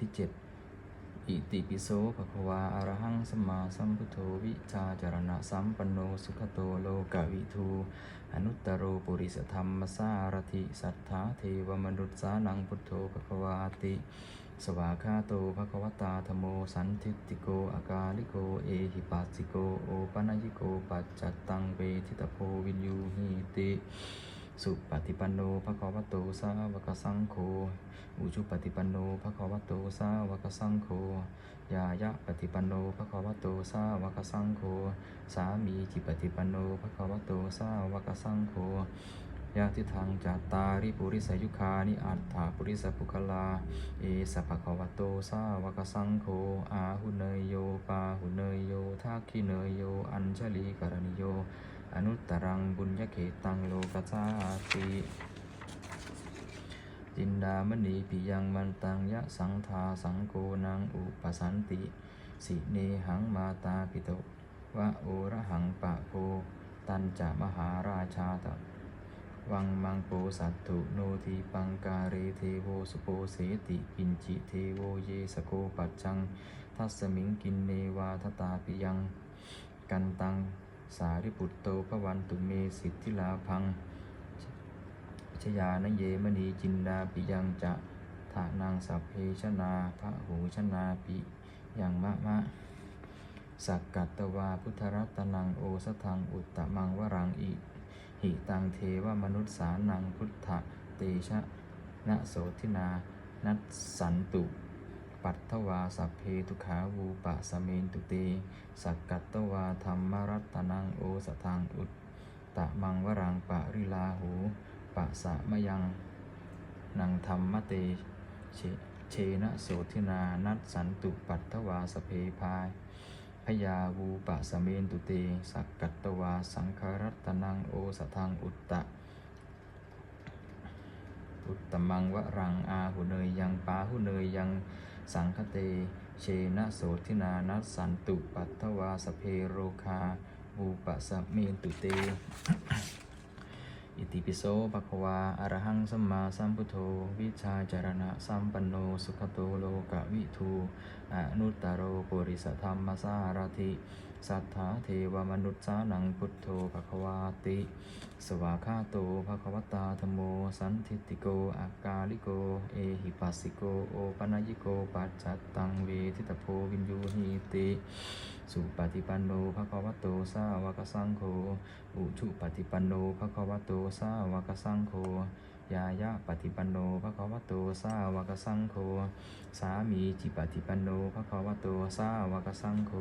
ที่เจ็ดอิติปิโสภควาอรหังสัมมาสัมพุทโธวิชาจารณะสัมปันโนสุขโตโลกวิทูอนุตตโรปุริสธรรมสารถิสัทธาเทวมนุษย์สานังพุทโธภควาติสวากาโตภควตาธโมสันทิติโกอากาลิโก เอหิปัสสิโก โอปัญญิโก ปัจจัตตังเวทิตโพวินยูหิติ สุปฏิปันโนภะคะวะโตสาวกสังโฆอุชุปฏิปันโนภะคะวะโตสาวกสังโฆยายะปฏิปันโนภะคะวะโตสาวกสังโฆสามีจิปฏิปันโนภะคะวะโตสาวกสังโฆยะทิทางจัตตาริปุริสยุคานิอัตถาปุริสปุคลา เอสะภะคะวะโตสาวกสังโฆอาหุเนยโยปาหุเนยโยทักขิเนยโย อัญชลีกรณิโย อนุตตรังบุญญเขตังโลกัสสาติจินดามณีปิยังมันตังยะสังทาสังโกนังอุปสันติ สิเนหังมาตาปิโตวะโอระหังปะโกตันจะมหาราชาตะวังมังโปสัตถุโนทีปังการเรเทโวสุโปเสติกินจิเทโวเยสโกปัจจัง ทัสมิงกินเนวาทตาปิยัง กันตัง สาริปุตโตพระวันตุเมสิทธิลาพัง ชยานเยมณีจินดาปิยังจะทานางสัพเพชนาพระหูชนาปิยังมะมะ สักกัตตวาพุทธรัตนังโอสทังอุตตมังวรังอิหิตังเทวมนุษย์สานังพุทธเตชะนะโสทินานัสสันตุ ปัตถวาสัพเพทุขาวูปะสเมนตุเต สักกัตตวาธรรมรัตนังโอสทังอุตตะมังวรังปะริลาหูปะสะมยังนังธรรมเตเชเชนะโสทินานัสสันตุปัตถวาสพเพพายพยาวูปะสเมนตุเต สักกัตตวาสังคารัตนังโอสทังอุตตะอุตตมังวรังอาหุเนยยังปาหุเนยยัง สังคเต เชนะโสทินานัสสันตุปัตถวาสเพโรคาอุปสเมตุเต อิติปิโสภะควาอารหังสัมมาสัมพุทโธ วิชาจารณะสัมปันโน สุขโตโลกวิทูอนุตตโรปุริสธรรมสารถิ สัทธาเทวมนุษย์สานังพุทโธภะควาติ สวากาโตภะควตาธโม สันทิติโกอากาลิโก เอหิปัสสิโก โอปัญญิโก ปัจจัตตังเวทิตโพวินยูหิติ สุปฏิปันโนภะควโตสาวกสังโฆ อุชุปฏิปันโนภะควโตสาวกสังโฆ ยายะปฏิปันโนภะคะวะโตสาวกสังโฆสามีจิปฏิปันโนภะคะวะโตสาวกสังโฆ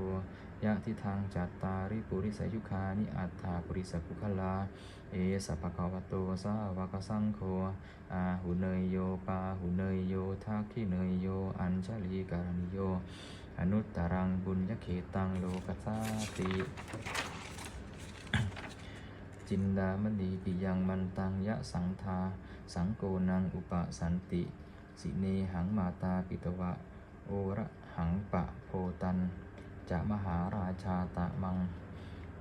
ยะทิทางจัตตาริปุริสยุคานิอัตถาปุริสปุคลา เอสะภะคะวะโตสาวกสังโฆอาหุเนยโยปาหุเนยโยทักขิเนยโยอัญชลีการณิโย อนุตตรังบุญยเขตังโลกัสสาติจินดามณีปิยังมันตังยะสังทา สังโกนังอุปสันติ สิเนหังมาตาปิตวะ โอระหังปะโพตัน จะมหาราชาตะมัง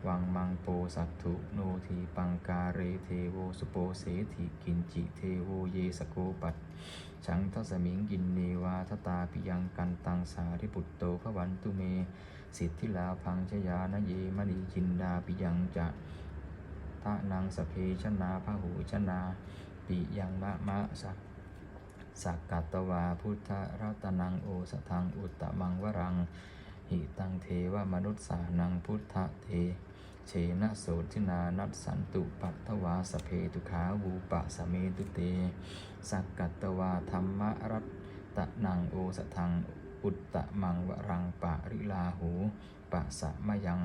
วังมังโปสัตถุโนทีปังการเรเทโวสุโปเสถิกินจิเทโวเยสโกปัตฉังทัสมิงกินเนวาทตาปิยังกันตังสาริปุตโตพระวันตุเม สิทธิลาพังชยานเยมณีจินดาปิยังจะทะนังสพเพชนาพหูชนา ปิยังมะมะสักสักกัตตวาพุทธรัตนังโอสทังอุตตมังวรัง หิตังเทวมนุษย์สานังพุทธเทเชนะโสทินานัสสันตุปัตถวาสเพตุขาวูปะสเมตุเต สักกัตตวาธรรมรัตตะนังโอสทังอุตตะมังวรังปะริลาหูปะสะมะยัง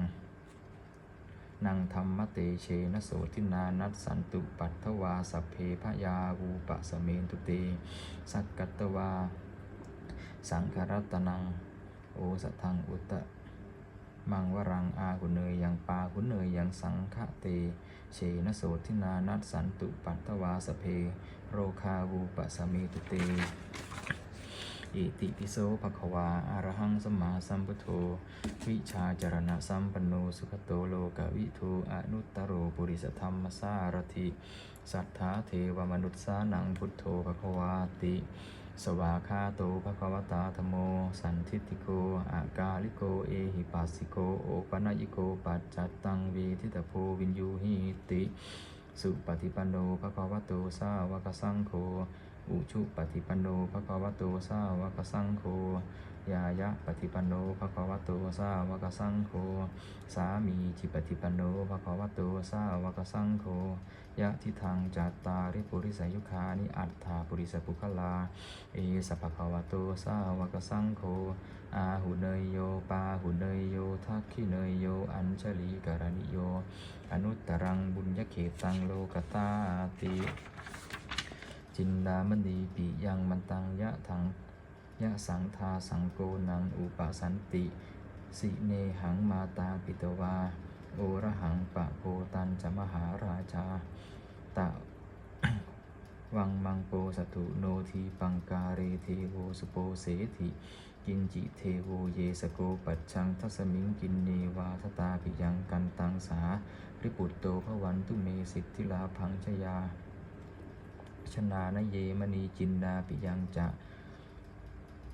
นังธรรมเตเชนะโสทินานัสสันตุปัตถวาสพเพพยาวูปะสเมตุเต สักกัตวา สังครัตนัง โอสทังอุตตะมังวรังอาหุเนยยังปาหุเนยยังสังฆเตเชนะโสทินานัสสันตุปัตตวาสเพ โรคาวูปะสเมตุเต อิติปิโสภควาอะระหังสมมาสัมพุทโธ วิชาจารณะสัมปันโนสุขโตโลกวิทูอนุตตโรปุริสธรรมสารถิสัทธาเทวมนุษย์สานังพุทโธภควาติ สวาคาโตภควตาธโม สันทิติโก อากาลิโก เอหิปัสสิโก โอปัญญิโก ปัจจัตตังเวทิตโพวินยูหิติ สุปฏิปันโนภควโตสาวกสังโฆ อุชุปฏิปันโนภควโตสาวกสังโฆยายะปฏิปันโนภควโตสาวกสังโฆสามีจิปฏิปันโนภควโตสาวกสังโฆยะทิทางจัตตาริปุริสายุคานิอัตถาปุริสปุคลา เอสัพพะวะโตสาวกสังโฆอาหุเนยโยปาหุเนยโยทักขิเนยโยอัญชลีกรณิโย อนุตตรังบุญญเขตังโลกตาติ จินดามณีปิยังมันตังยะทังยะสังทาสังโกนังอุปสันติ สิเนหังมาตาปิตวา โอระหังปะโพตันจะมหาราชาตะวังมังโปสตุโนทีปังการเรเทโวสุโปเสถิกินจิเทโวเยสโกปัจชังทัสมิงกินเนวาทตาปิยังกันตังสาริปุตโตพระวันตุเมสิทธิลาพังชยา ชนานเยมณีจินดาปิยังจะ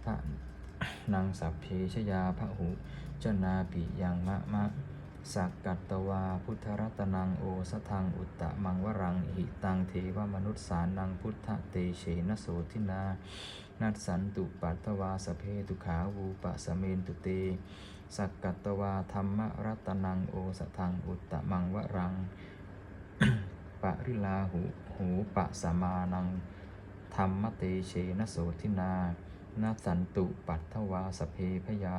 ทะนางสัพเพชยาพระหุจนาปิยังมะมะสักกัตตวาพุทธรัตนังโอสทังอุตตะมังวรังหิตังเทวมนุษย์สานังพุทธเตเชนะโสทินา นัสสันตุปัตตวาสเพตุขาวูปะสเมนตุเต สักกัตตวาธรรมรัตนังโอสทังอุตตะมังวรังิลาหูหูปะสมานังธรรมเตเชนะโสทินานัสสันตุปัตถวาสเพพยา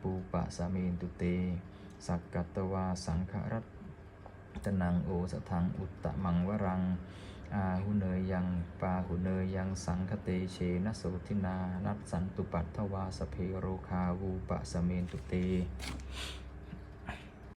ปูปะสเมนตุเต สักกัตวาสังขรัตตนังโอสทังอุตตะมังวรัง อาหุเนยยังปาหุเนยยังสังคเตเชนะโสทินา นัสสันตุปัตถวาสเพโรคาวูปะสเมนตุเต